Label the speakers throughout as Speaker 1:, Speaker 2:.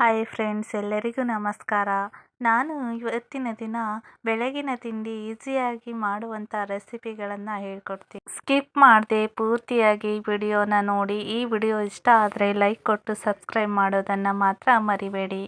Speaker 1: Hi friends, ಎಲ್ಲರಿಗೂ ನಮಸ್ಕಾರ. ನಾನು ಇವತ್ತಿನ ದಿನ ಬೆಳಗಿನ ತಿಂಡಿ ಈಸಿಯಾಗಿ ಮಾಡುವಂಥ ರೆಸಿಪಿಗಳನ್ನು ಹೇಳ್ಕೊಡ್ತೀನಿ. ಸ್ಕಿಪ್ ಮಾಡದೆ ಪೂರ್ತಿಯಾಗಿ ವಿಡಿಯೋನ ನೋಡಿ. ಈ ವಿಡಿಯೋ ಇಷ್ಟ ಆದರೆ ಲೈಕ್ ಕೊಟ್ಟು ಸಬ್ಸ್ಕ್ರೈಬ್ ಮಾಡೋದನ್ನು ಮಾತ್ರ ಮರಿಬೇಡಿ.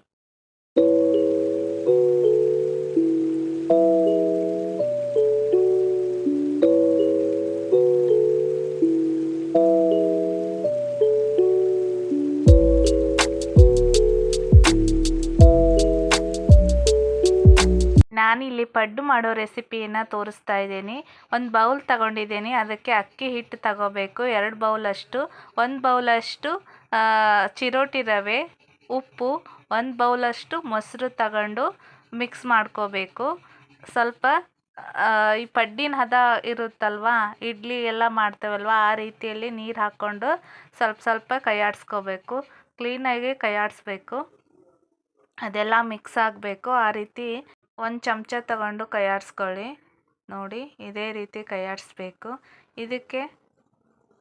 Speaker 1: ನಾನಿಲ್ಲಿ ಪಡ್ಡು ಮಾಡೋ ರೆಸಿಪಿಯನ್ನು ತೋರಿಸ್ತಾ ಇದ್ದೀನಿ. ಒಂದು ಬೌಲ್ ತಗೊಂಡಿದ್ದೀನಿ. ಅದಕ್ಕೆ ಅಕ್ಕಿ ಹಿಟ್ಟು ತಗೋಬೇಕು. ಎರಡು ಬೌಲಷ್ಟು ಒಂದು ಬೌಲಷ್ಟು ಚಿರೋಟಿ ರವೆ, ಉಪ್ಪು, ಒಂದು ಬೌಲಷ್ಟು ಮೊಸರು ತಗೊಂಡು ಮಿಕ್ಸ್ ಮಾಡ್ಕೋಬೇಕು. ಸ್ವಲ್ಪ ಈ ಪಡ್ಡಿನ ಹದ ಇರುತ್ತಲ್ವಾ, ಇಡ್ಲಿ ಎಲ್ಲ ಮಾಡ್ತೇವಲ್ವ, ಆ ರೀತಿಯಲ್ಲಿ ನೀರು ಹಾಕ್ಕೊಂಡು ಸ್ವಲ್ಪ ಸ್ವಲ್ಪ ಕೈಯಾಡಿಸ್ಕೋಬೇಕು. ಕ್ಲೀನಾಗಿ ಕೈಯಾಡಿಸ್ಬೇಕು. ಅದೆಲ್ಲ ಮಿಕ್ಸ್ ಆಗಬೇಕು. ಆ ರೀತಿ ಒಂದು ಚಮಚ ತಗೊಂಡು ಕೈಯಾಡಿಸ್ಕೊಳ್ಳಿ. ನೋಡಿ, ಇದೇ ರೀತಿ ಕೈಯಾಡಿಸ್ಬೇಕು. ಇದಕ್ಕೆ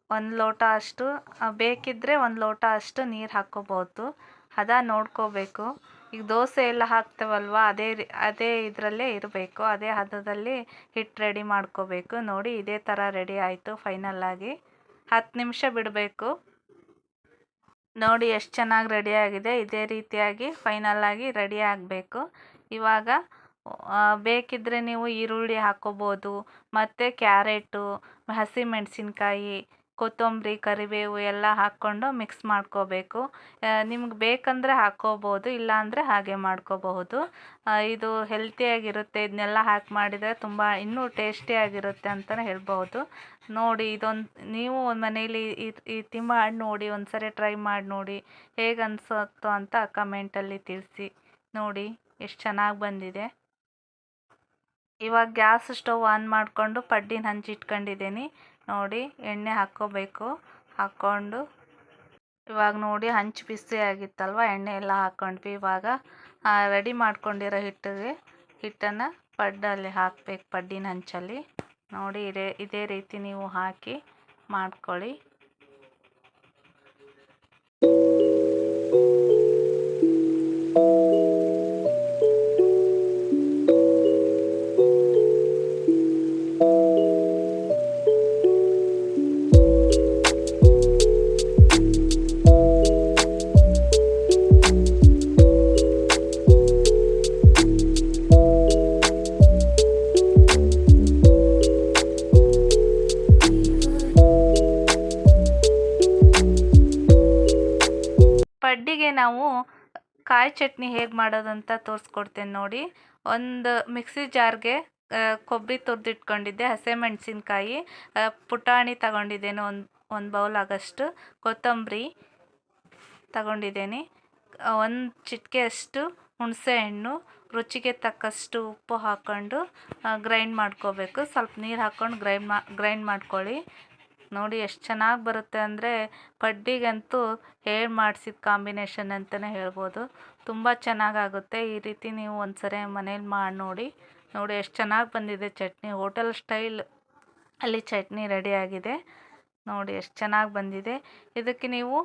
Speaker 1: ಒಂದು ಲೋಟ ಅಷ್ಟು ಬೇಕಿದ್ದರೆ ಒಂದು ಲೋಟ ಅಷ್ಟು ನೀರು ಹಾಕ್ಕೋಬೋದು. ಹದ ನೋಡ್ಕೋಬೇಕು. ಈಗ ದೋಸೆ ಎಲ್ಲ ಹಾಕ್ತೇವಲ್ವ, ಅದೇ ಅದೇ ಇದರಲ್ಲೇ ಇರಬೇಕು. ಅದೇ ಹದದಲ್ಲಿ ಹಿಟ್ಟು ರೆಡಿ ಮಾಡ್ಕೋಬೇಕು. ನೋಡಿ, ಇದೇ ಥರ ರೆಡಿ ಆಯಿತು ಫೈನಲ್ಲಾಗಿ ಹತ್ತು ನಿಮಿಷ ಬಿಡಬೇಕು. ನೋಡಿ, ಎಷ್ಟು ಚೆನ್ನಾಗಿ ರೆಡಿಯಾಗಿದೆ ಇದೇ ರೀತಿಯಾಗಿ ಫೈನಲ್ಲಾಗಿ ರೆಡಿ ಆಗಬೇಕು. ಇವಾಗ ಬೇಕಿದ್ದರೆ ನೀವು ಈರುಳ್ಳಿ ಹಾಕ್ಕೋಬೋದು ಮತ್ತು ಕ್ಯಾರೆಟು ಹಸಿಮೆಣಸಿನ್ಕಾಯಿ ಕೊತ್ತಂಬರಿ, ಕರಿಬೇವು ಎಲ್ಲ ಹಾಕ್ಕೊಂಡು ಮಿಕ್ಸ್ ಮಾಡ್ಕೋಬೇಕು. ನಿಮ್ಗೆ ಬೇಕಂದರೆ ಹಾಕ್ಕೋಬೋದು ಇಲ್ಲಾಂದರೆ ಹಾಗೆ ಮಾಡ್ಕೋಬಹುದು. ಇದು ಹೆಲ್ತಿಯಾಗಿರುತ್ತೆ ಇದನ್ನೆಲ್ಲ ಹಾಕಿ ಮಾಡಿದರೆ ತುಂಬ ಇನ್ನೂ ಟೇಸ್ಟಿಯಾಗಿರುತ್ತೆ ಅಂತಲೇ ಹೇಳ್ಬೋದು ನೋಡಿ, ಇದೊಂದು, ನೀವು ಒಂದು ಮನೇಲಿ ಈ ತಿಮ್ಮ ಮಾಡಿ ನೋಡಿ ಒಂದು ಸರಿ ಟ್ರೈ ಮಾಡಿ ನೋಡಿ, ಹೇಗೆ ಅನಿಸುತ್ತೋ ಅಂತ ಕಮೆಂಟಲ್ಲಿ ತಿಳಿಸಿ. ನೋಡಿ, ಎಷ್ಟು ಚೆನ್ನಾಗಿ ಬಂದಿದೆ. ಇವಾಗ ಗ್ಯಾಸ್ ಸ್ಟವ್ ಆನ್ ಮಾಡಿಕೊಂಡು ಪಡ್ಡಿನ ಹಂಚಿಟ್ಕೊಂಡಿದ್ದೀನಿ ನೋಡಿ, ಎಣ್ಣೆ ಹಾಕ್ಕೋಬೇಕು. ಹಾಕ್ಕೊಂಡು ಇವಾಗ ನೋಡಿ, ಹಂಚು ಬಿಸಿ ಆಗಿತ್ತಲ್ವ? ಎಣ್ಣೆ ಎಲ್ಲ ಹಾಕ್ಕೊಂಡ್ವಿ ಇವಾಗ ರೆಡಿ ಮಾಡ್ಕೊಂಡಿರೋ ಹಿಟ್ಟಿಗೆ, ಹಿಟ್ಟನ್ನು ಪಡ್ಡಲ್ಲಿ ಹಾಕ್ಬೇಕು, ಪಡ್ಡಿನ ಹಂಚಲ್ಲಿ. ನೋಡಿ, ಇದೇ ಇದೇ ರೀತಿ ನೀವು ಹಾಕಿ ಮಾಡ್ಕೊಳ್ಳಿ. ಕಾಯಿ ಚಟ್ನಿ ಹೇಗೆ ಮಾಡೋದಂತ ತೋರಿಸ್ಕೊಡ್ತೇನೆ ನೋಡಿ. ಒಂದು ಮಿಕ್ಸಿ ಜಾರ್ಗೆ ಕೊಬ್ಬರಿ ತುರಿದಿಟ್ಕೊಂಡಿದ್ದೆ, ಹಸಿಮೆಣಸಿನ್ಕಾಯಿ ಪುಟಾಣಿ ತಗೊಂಡಿದ್ದೇನೆ ಒಂದು ಒಂದು ಬೌಲ್ ಆಗಷ್ಟು, ಕೊತ್ತಂಬರಿ ತಗೊಂಡಿದ್ದೇನೆ ಒಂದು ಚಿಟಿಕೆಯಷ್ಟು ಹುಣಸೆಹಣ್ಣು ರುಚಿಗೆ ತಕ್ಕಷ್ಟು ಉಪ್ಪು ಹಾಕ್ಕೊಂಡು ಗ್ರೈಂಡ್ ಮಾಡ್ಕೋಬೇಕು. ಸ್ವಲ್ಪ ನೀರು ಹಾಕ್ಕೊಂಡು ಗ್ರೈಂಡ್ ಮಾ, ಗ್ರೈಂಡ್ ಮಾಡ್ಕೊಳ್ಳಿ. ನೋಡಿ ಎಷ್ಟು ಚೆನ್ನಾಗಿ ಬರುತ್ತೆ ಅಂದರೆ ಪಡ್ಡಿಗಂತೂ ಹೇಳಿ ಮಾಡಿಸಿದ ಕಾಂಬಿನೇಷನ್ ಅಂತಲೇ ಹೇಳ್ಬೋದು. ತುಂಬ ಚೆನ್ನಾಗಾಗುತ್ತೆ. ಈ ರೀತಿ ನೀವು ಒಂದು ಸರಿ ಮನೇಲಿ ಮಾಡಿ ನೋಡಿ. ನೋಡಿ ಎಷ್ಟು ಚೆನ್ನಾಗಿ ಬಂದಿದೆ ಚಟ್ನಿ. ಹೋಟೆಲ್ ಸ್ಟೈಲ್ ಅಲ್ಲಿ ಚಟ್ನಿ ರೆಡಿಯಾಗಿದೆ ನೋಡಿ ಎಷ್ಟು ಚೆನ್ನಾಗಿ ಬಂದಿದೆ. ಇದಕ್ಕೆ ನೀವು